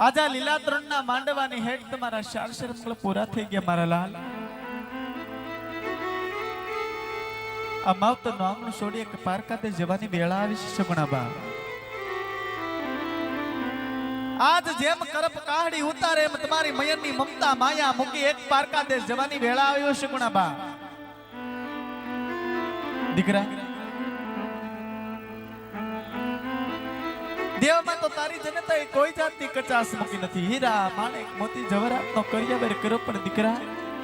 આજા લીલા ત્રણના માંડવાની હેઠ તમારા ચાર શરમકળ પૂરા થઈ ગયા મારા લાલ. આ માવત આંગણું છોડી એક પારકાતે જવાની વેળા આવી છે સગુણાબા આજ જેમ કરપ કાહડી ઉતારે એમ તમારી મયરની મમતા માયા મૂકી એક પારકા દેશ જવાની વેળા આવ્યો છે ગુણાબા દીકરા દેવમાં તો તારી જનતાએ કોઈ જાતની કચાસ મૂકી નથી. હીરા માણેક મોતી જવરાતનો કરિયાવર કર્યો પણ દીકરા.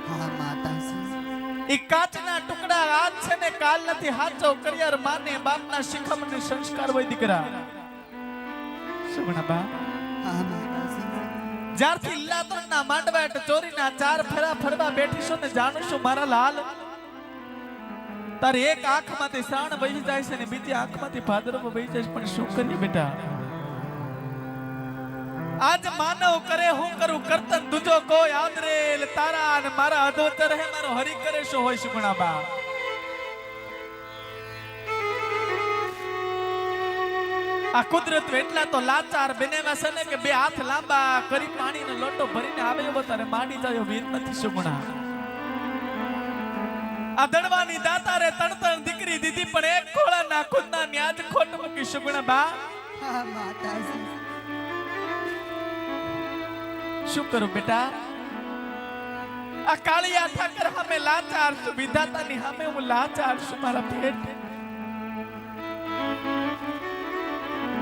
હા માતાજી. ઈ કાચના ટુકડા આજ છે ને કાલ નથી. હાચો કરિયાર માને બાપના શિખમને સંસ્કાર હોય દીકરા. સુગુણાબા હા માતાજી. જ્યારથી લાતણના માંડવાટ ચોરીના ચાર ફેરા ફરવા બેઠીશું ને જાણું મારા લાલ. તારી એક આંખમાંથી શ્રાણ વહી જાય છે ને બીજી આંખમાંથી ભાદરવો વહી જાય છે. પણ શું કરીએ બેટા? આજ માનવ કરે, હું કરું? કરતન દુજો કોઈ આદરેલ તારા અને મારા અધોતર હે, મારો હરી કરે શું હોય સુગુણાબા. આ કુદરત એટલા તો લાચાર બનેવા છે ને કે બે હાથ લાંબા કરી પાણીનો લોટો ભરીને આવે એવો તારે માંડી જાય વીર નથી સુગુણા. આ દડવાની દાતારે તણતણ દીકરી દીધી, પણ એક ખોળાના ખુદના ન્યાજ ખોટ મૂકી સુગણા બા માતાજી. શું કરું બેટા આ કાળિયા ઠાકર હમે લાચાર છું વિધાતાની હમે હું લાચાર છું મારા ભેટ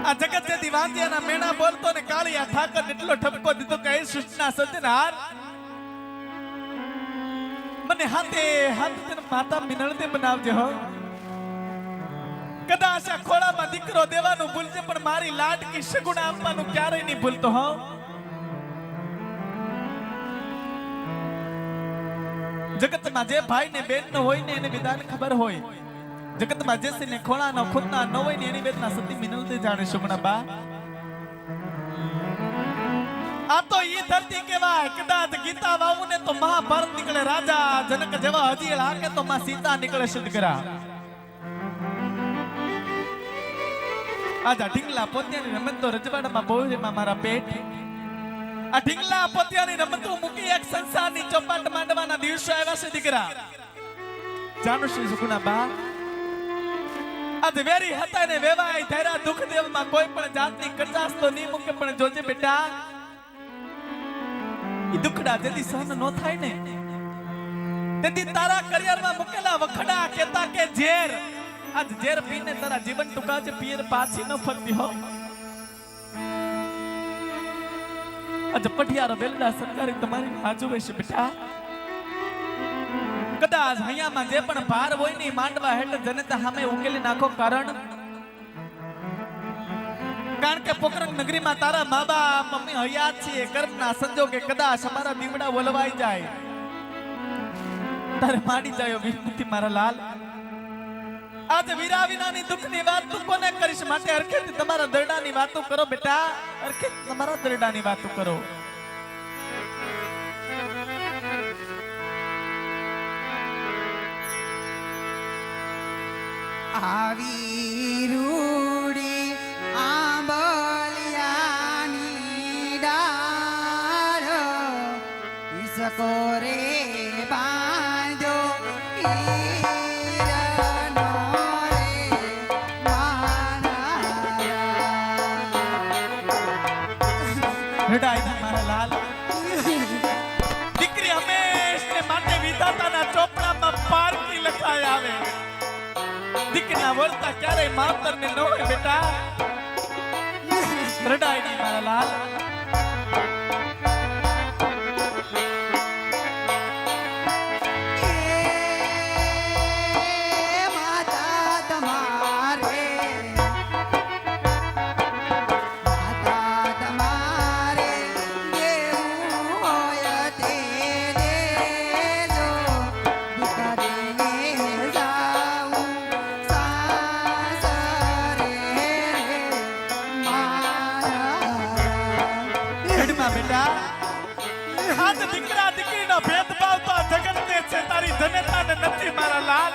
આ જગત જે દિવાંતિયાના મેણા બોલતો ને કાળિયા ઠાકર એટલો ઠપકો દીધો કે એ સૂચના સજ્જનહાર મને હાથે હાથ તને માતા મિનળતે બનાવજે હો કદાચ આ ખોળામાં દીકરો દેવાનું ભૂલજે પણ મારી લાડકી સગુણ આપવાનું ક્યારેય નહીં ભૂલતો હો જગતમાં જે ભાઈ ને બેન નો હોય ને એને વિધાન ખબર હોય. જગતમાં જે ને ખોણા નો ખુદના ન હોય ને એની વેદના સતી મિનલતે જાણે સુગણા બા. આ તો ઈ ધરતી કેવાય કદાચ ગીતા વાવું ને તો મહાભારત નીકળે રાજા, જનક જેવા હજી લાગે તો માં સીતા નીકળે સિદ્ધગરા આજા ઢીંગલા પોત્યાની રમત તો રજવાડામાં છે મારા પેટ. ઢીંગલા પત્યાની રમતો મૂકી એક સંસારની ચોપાટ માંડવાના દિવસો આવ્યા છે, દીકરા. જાણો શ્રી સુખના બા, આજ વેરી હતા ને વેવાય ધૈરા દુઃખ દેવમાં કોઈ પણ જાતની કચાસ તો નહીં મૂકે, પણ જોજે બેટા એ દુખડા જેથી સહન નો થાય ને. તેથી તારા કરિયરમાં મૂકેલા વખડા કેતા કે ઝેર, આજ ઝેર પીને તારા જીવન ટૂંકાવજે પિયર પાછી ન ફરતી હો. આજે પઠિયારો બેલડા તમારી બાજુ છે બેટા કદાચ હૈયામાં જે પણ ભાર હોય ને માંડવા હેઠળ જનતા સામે ઉકેલી નાખો કારણ. કારણ કે પોકરણ નગરીમાં તારા મા બાપ, મમ્મી હયાત છે કર્મના સંજોગે કદાચ અમારા દીવડા વલવાઈ જાય. તારે માડી જાય વિનંતી મારા લાલ. આજે વીરા વિનાની દુઃખની વાત તું કોને કરીશ? માટે હરખેથી તમારા દરડાની વાતો કરો બેટા. હરખેથી તમારા દરડાની વાતો કરો. આવી રૂડી આંબલિયાની ડાળ ઈસકો રે વળતા ક્યારેય માવતરને ન હોય બેટા. રડાઈ નહીં મારા લાલ. બેટા? હાથ દીકરા દીકરીનો ભેદભાવ તો જગત ને છે. તારી જનતાને નથી મારા લાલ.